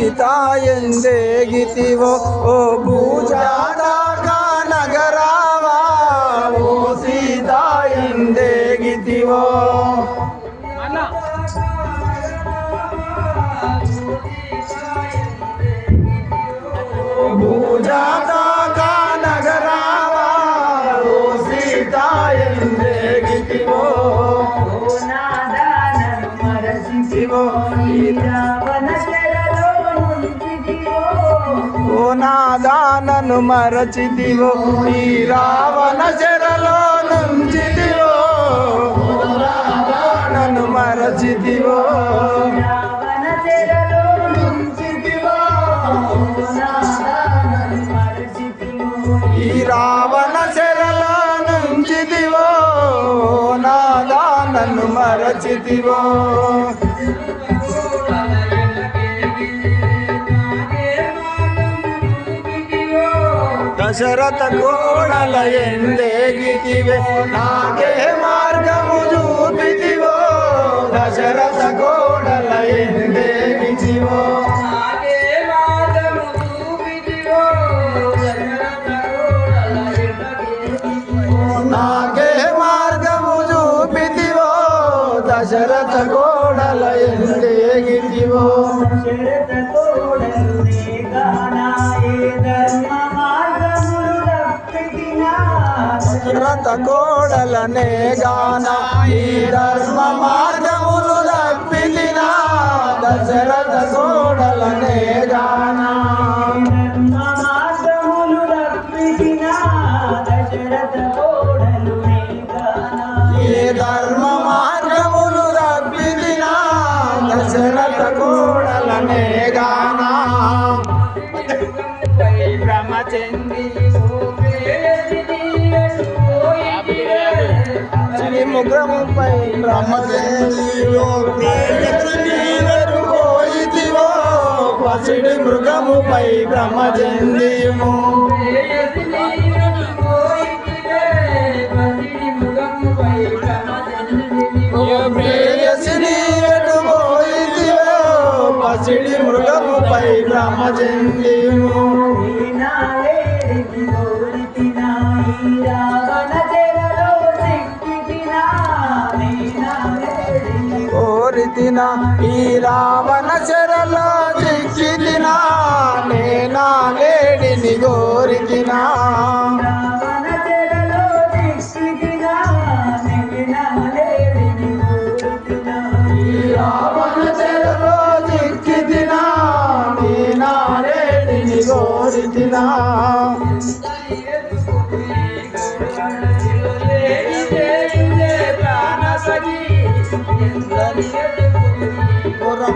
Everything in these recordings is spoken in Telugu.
ಸೀತಾ ಎಂದೇಗಿತಿವೋ ಓ ಭೂಜಾದಾಗ ನಗರಾವ ಓ ಸೀತಾ ಎಂದೇಗಿತಿವೋ ಭೂಜಾದಾಗ నన్ను మరచితివో ఈ రావణ చెరలో నుంచితివో. నన్ను మరచితివో ఈ రావణ చెరలో నుంచితివో. నన్ను మరచితివో. దశరథ కోడల ఎందేగితివే నాకే మార్గము చూపితివో? దశరథ కోడల ఎందేగితివో నాకే మార్గము చూపితివో? దశరథ కోడల ఎందేగితివో దశరథ జాగ్రత్త కోడలనే గానా ఈ ధర్మ మార్గములు తప్పిదినా దశరథ కోడలనే గానా. పసిడి మృగముపై ఎటు పోయితివో పసిడి మృగముపై బ్రహ్మచంద్రియము కోరితిన కోరితిన ఈ రావణ చెరలో చిక్కితిన నేనా లేడిని కోరితిన కొరణవిలో ఏమి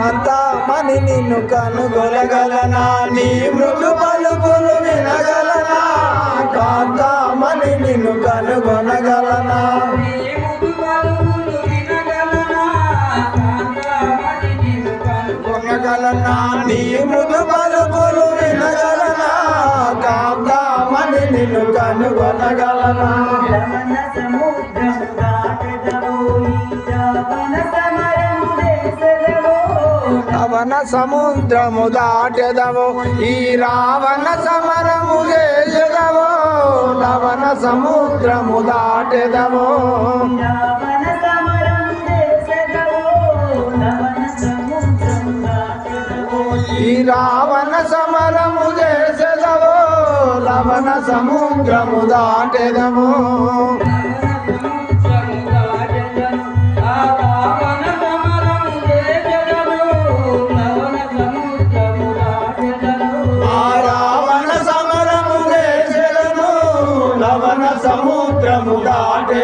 అంతా మని నిన్ను కనుగొలగలనా నీ మృదు పలుకులు వినగలనా కాంతామణి నిన్ను కనుగొనగలనా? కొనగలనా నీ మృదు పలుపులు వినగలనా కాంతామణి నిన్ను కనుగొనగలనా? రావణ సముద్రము దాటెదవో ఈ రావణ సమరము చేసెదవో రావణ సముద్రము దాటెదవో. ఈ రావణ సమరము చేసెదవో రావణ సముద్రము దాటెదవో.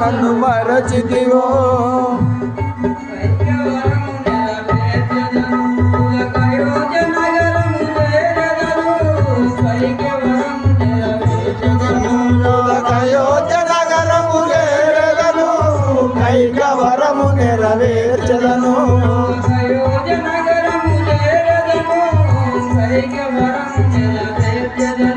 నన్ను మరచితివో. వరము నెరవేర్చదను సయోజనగరము చేరదను సైక వరము నెరవేర్చదను